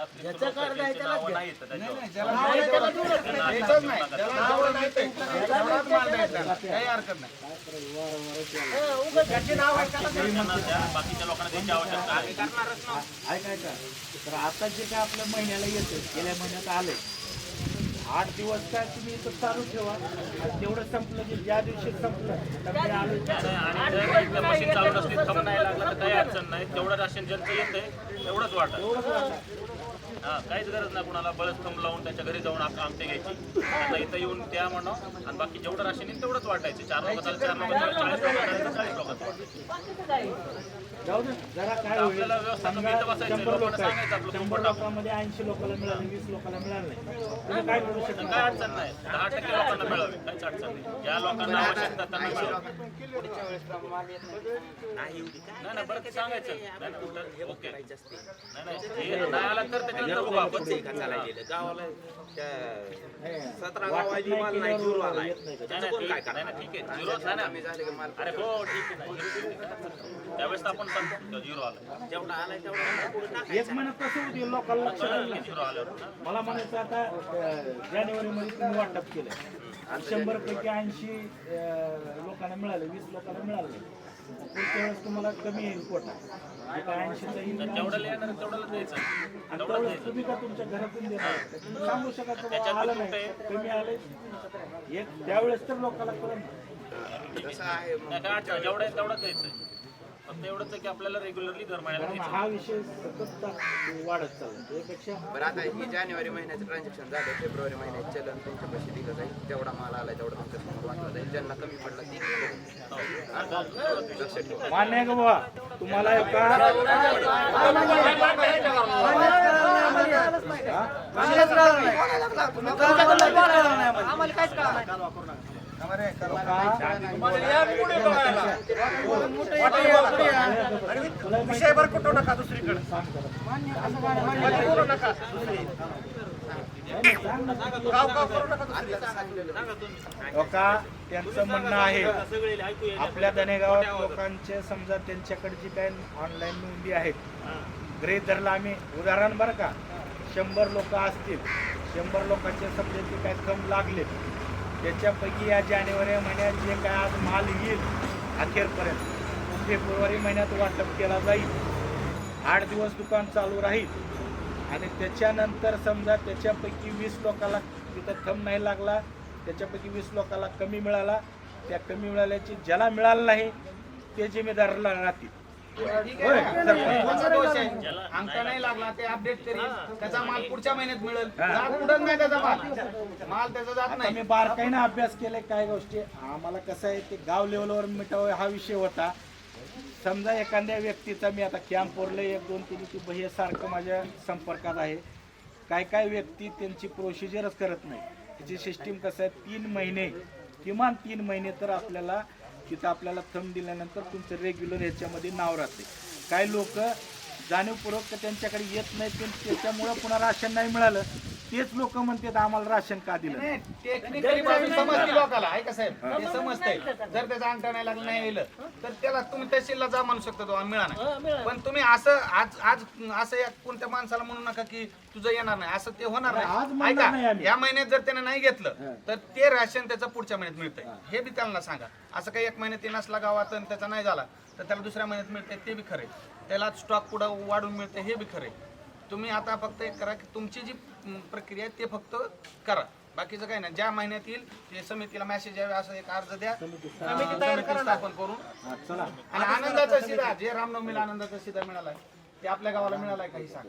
ज्याचं कार्ड आहे घ्या. नाव आहे त्याला द्यायचंच नाही. नाही ते माल द्यायचा काही हरकत नाही. हं, उगाच. नाव आहे त्याला द्या. बाकीच्या लोकांना आवश्यकता आहे. तर आता जे काय आपल्या महिन्याला येतं गेल्या महिन्यात आले आठ दिवस काय तुम्ही इथं चालू ठेवा. आणि तेवढं संपलं की ज्या दिवशी संपलं तर मी आलो नाही, आणि जर एकदा मशीन चालू नसली थंब नाही लागला तर काही अडचण नाही. राशन ज्यांचं येतंय तेवढंच वाटत हा काहीच गरज नाही कुणाला. थंब लावून त्यांच्या घरी जाऊन आप- आमटे घ्यायची. आता इथं येऊन त्या म्हणा आणि बाकी जेवढं राशन येईल तेवढंच वाटायचं. चार लोक चार लोक चाळीस लोक चाळीस लोक जाऊ दे जरा काय होईल? आपल्याला व्यवस्था इथं बसायचं, लोकांना लोक सांगायचं आहेत आपलं शंभर तुंबट टाकून. लोकांमध्ये ऐंशी लोकांना मिळालं वीस लोकांना मिळालं नाही. तुम्ही काय करू शकता? काय अडचण नाही. दहा टक्के लोकांना मिळावे. काहीच अडचण नाही. ज्या लोकांना आवश्यकता त्यांना मिळावे. नाही. नाही बरं ते सांगायचं. नाही नाही उलट ओके. नाही नाही हे नाही आला तर सतरा माल नाही झिरो ठीक आहे. झिरो झाले की माल अरे हो ठीक आहे नाही. त्यावेळेस तर आपण सांगतो झिरो आला जेवढा आलाय तेवढा पुढे टाकायचा एक महिन्यात कसं होईल लोकांना आलं. झिरो ना मला म्हणायचं आता जानेवारी मध्ये तुम्ही वाटप केलं शंभर पैकी ऐंशी लोकांना मिळाले वीस लोकांना मिळाले. तुम्हाला कमी येईल कोटा ऐंशीचा येईल येणार द्यायचं. आणि तेवढंच तुम्ही का तुमच्या घरातून देणार? तुम्ही सांगू शकत बाबा त्याच्यात आलं. नाही. कमी आले. एक त्यावेळेस तर लोकांना कळत कसं आहे मग. नाही काय अडचण नाही. जेवढं आहे तेवढंच द्यायचं. फक्त एवढंच आहे की आपल्याला रेग्युलरली दर महिन्याला कारण हा विषय सतत वाढत चालला त्यापेक्षा बरं आता ही जानेवारी महिन्याचं ट्रान्झॅक्शन झालं फेब्रुवारी महिन्यात चलन तुमच्या पैसे दिलं जाईल तेवढा माल आला तेवढा तुमच्यासमोर वाटला जाईल. ज्यांना कमी पडला ती लक्षात ठेवा. मान्य आहे का बाबा तुम्हाला एका आम्हाला काहीच नाही. विषय बरं कुठं नका दुसरीकडे करू नका त्यांचं म्हणणं आहे आपल्या धनेगावात लोकांचे समजा त्यांच्याकडे जी काही ऑनलाईन नोंदी आहेत गृहीत धरला आम्ही. उदाहरण बरं का शंभर लोक असतील शंभर लोकांचे समजा जे काय थंब लागले त्याच्यापैकी या जानेवारी महिन्यात जे काय आज माल येईल अखेरपर्यंत फेब्रुवारी महिन्यात वाटप केला जाईल. आठ दिवस दुकान चालू राहील. आणि त्याच्यानंतर समजा त्याच्यापैकी वीस लोकाला तिथं थंब नाही लागला त्याच्यापैकी वीस लोकाला कमी मिळाला त्या कमी मिळाल्याची ज्याला मिळालं नाही ते जिम्मेदारला राहतील. कोणचा दोष आहे नाही लागला ते अपडेट करील त्याचा माल पुढच्या महिन्यात मिळेल जात नाही त्याचा माल माल त्याचा जात नाही मी बारकाईने अभ्यास केलाय काय गोष्टी आम्हाला कसं आहे ते गाव लेवलवर मिटावं हा विषय होता समजा एखाद्या व्यक्तीचा मी आता कॅम्पवरले एक दोन तीन ती बही सारखं माझ्या संपर्कात आहे काय काय व्यक्ती त्यांची प्रोसिजरच करत नाही त्याची सिस्टीम कसं आहे तीन महिने किमान तीन महिने तर आपल्याला तिथं आपल्याला थंब दिल्यानंतर तुमचं रेग्युलर ह्याच्यामध्ये नाव राहते. काही लोक जाणीवपूर्वक त्यांच्याकडे येत पण त्याच्यामुळं पुन्हा राशन नाही मिळालं. तेच लोक म्हणतात आम्हाला राशन का दिलं नाही?" टेक्निकली बाजू समजते लोकाला आहे का साहेब? ते समजतंय. जर त्याचा अंक नाही लागला नाही येईल तर त्याला तुम्ही तहसीलला जा म्हणू शकता तो मिळा नाही. पण तुम्ही असं आज आज असं या कोणत्या माणसाला म्हणू नका की तुझं येणार नाही. असं ते होणार नाही. नाही ऐका. या महिन्यात जर त्याने नाही घेतलं तर ते राशन त्याचं पुढच्या महिन्यात मिळतंय. हे. बी त्यांना सांगा. असं काही एक महिन्यात ते नसला गावात आणि त्याचा नाही झाला तर त्याला दुसऱ्या महिन्यात मिळतंय ते बी खरे त्याला स्टॉक पुढं वाढून मिळते हे बी खरे तुम्ही आता फक्त एक करा की तुमची जी प्रक्रिया आहे ते फक्त करा. बाकीचं काही नाही. ज्या महिन्यात येईल ते समितीला मेसेज यावे असं एक अर्ज द्या. समिती स्थापन करून. चला. आणि आनंदाचा सिधा जे रामनवमीला आनंदाचा सिधा मिळालाय. ते आपल्या गावाला मिळालाय काही सांग.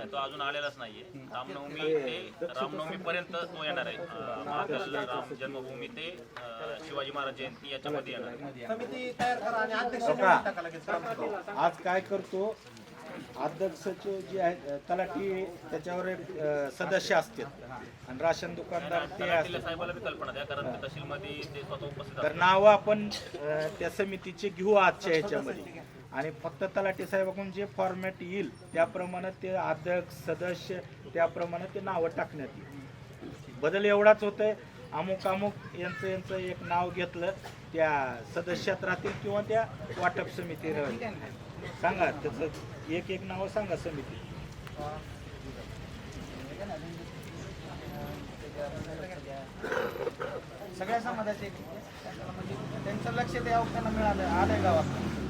नाही, तो अजून आलेलाच नाहीये. रामनवमी ते रामनवमी पर्यंत तो येणार आहे. अं, महाकाल राम जन्मभूमी ते अं, शिवाजी महाराज जयंती याच्यामध्ये येणार आहे. बघा, आज काय करतो? अध्यक्षचे जे आहेत तलाठी त्याच्यावर एक अ, सदस्य असतात आणि राशन दुकानदार ते तलाठीला असतात साहेबाला बी कल्पना द्या कारण ते तहसीलमध्ये ते स्वतः उपस्थित तर असतात. नाव आपण अ, त्या समितीचे घेऊ आजच्या ह्याच्यामध्ये आणि फक्त तलाठी साहेबाकडून जे फॉर्मॅट येईल त्याप्रमाणे ते अध्यक्ष सदस्य त्याप्रमाणे ते नावं टाकण्यात येईल. बदल एवढाच होतोय. अमुक अमुक यांचं यांचं एक नाव घेतलं त्या सदस्यात राहतील किंवा त्या वाटप समिती राहतील. सांगा त्याचं एक एक नाव सांगा समिती. सगळ्या समाजाचे त्यांचं लक्ष ते त्यांना मिळालं आलंय गावात.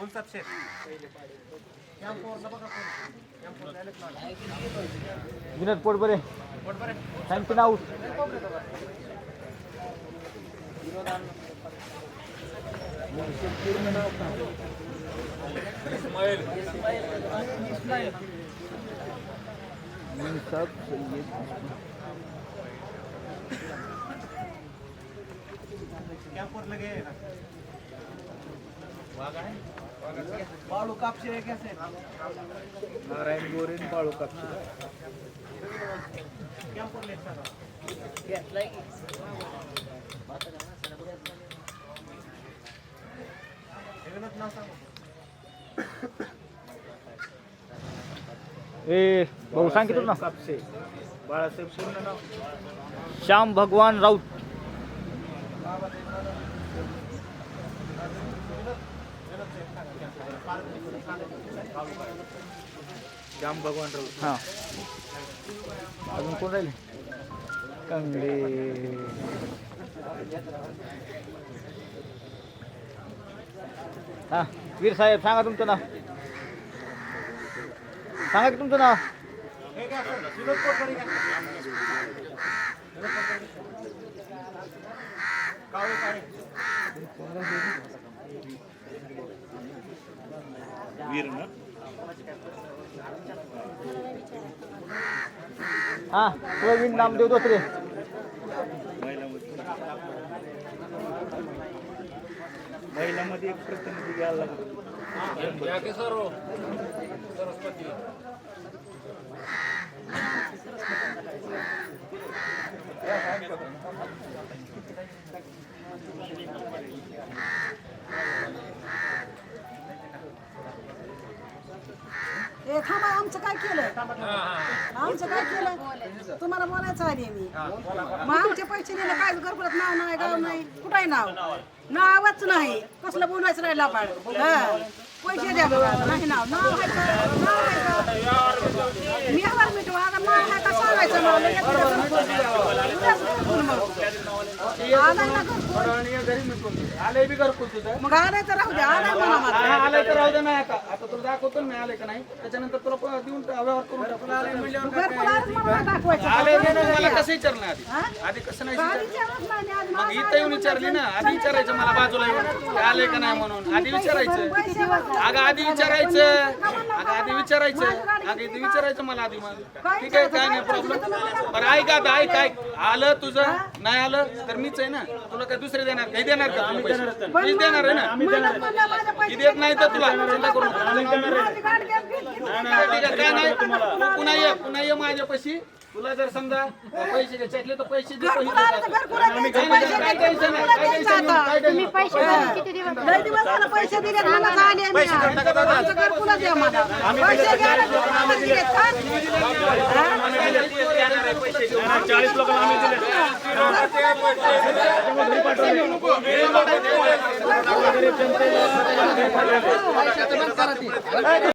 मुनसाब शेख कॅम्पवरनं बघा कोण. कॅम्पवर direct माल. विनोद पोटबरे पोटभरे. थँक्यू नाऊट पूर्ण नाव सांगा. कॅम्पवर लगे बाळू कापशे एक असेल नारायण गोरे आणि बाळू कापसे कॅम्पवर लेट सांगा जगन्नाथ नाव सांगा ए भाऊ सांगितलं ना. कापसे बाळासाहेब पूर्ण नाव श्याम भगवान राऊत. श्याम भगवान राऊत हां. अजून कोण राहिले? कंगडे. हां वीर साहेब सांगा तुमचं नाव. सांगा की तुमचं नाव. वीर ना? हां प्रवीण नामदेव दोसरे महिलामध्ये महिलामध्ये एक प्रतिनिधी घ्यायला लागतो थांबा आमचं काय केलं आमचं काय केलं तुम्हाला बोलायचं आहे मी. मग आमचे पैसे दिले काय गरबडत नाव नाही गाव नाही कुठे नाव? नावच नाही. कसलं बोलायचं राहिलं आपण? पैसे द्या नाही नाव. नाव आहे नाव आहे मी आवाज मिठू आता नाव आहे का? सांगायचं मला लगेच उद्याच घरकुल मग. आलाय ना घरकुल. घरी मिटून दे. आलंय बी घरकुल तुझं मग आलाय तर राहू द्या आलाय मला. हा, आलंय तर राहू दे नाही आता आता तुला दाखवतो ना मी आलंय का नाही? त्याच्यानंतर तुला प- देऊन टा- व्यवहार करून टाकू. घरकुल आलं मला दाखवायचं. कसं विचारलं आधी? हा? आधी कसं नाही का विचारलं? विचारत नाही मी आज मग मला इथं येऊन विचारली ना आधी विचारायचं मला बाजूला येऊन. ते आलंय का नाही म्हणून? आधी विचारायचं. पैसे भरले. अगं आधी विचारायचं. अगं आधी विचारायचं. अगं इथे विचारायचं मला आधी मग. ठीक आहे काय नाही प्रॉब्लेम बरं ऐक आता ऐक ऐक. आलं तुझं नाही आलं तर मीच आहे ना तुला काय दुसरे देणार काही देणार का? तुला पैसे? मीच देणार आहे ना? किती देत नाही तर तुला चिंता करू नको. ठीक आहे, काय नाही. तू पुन्हा ये पुन्हा ये माझ्यापाशी तुला जर समजा पैसे घ्यायचे तर पैसे दे घरकुल आलं तर घरकुल आहे, आम्ही द्यायचे काय पैसे काय द्यायचे, टेन्शन नाही घरकुल काय द्यायचं टेन्शन नाही. आता. काय टेन्शन लय दिवस झालं? पैसे दिले मला झाले मी आमचं घरकुलच द्या मला. पैसे घ्यायला तुम्ही आम्हाला दिलेत. का? चाळीस लोकांना आम्ही दिले नको.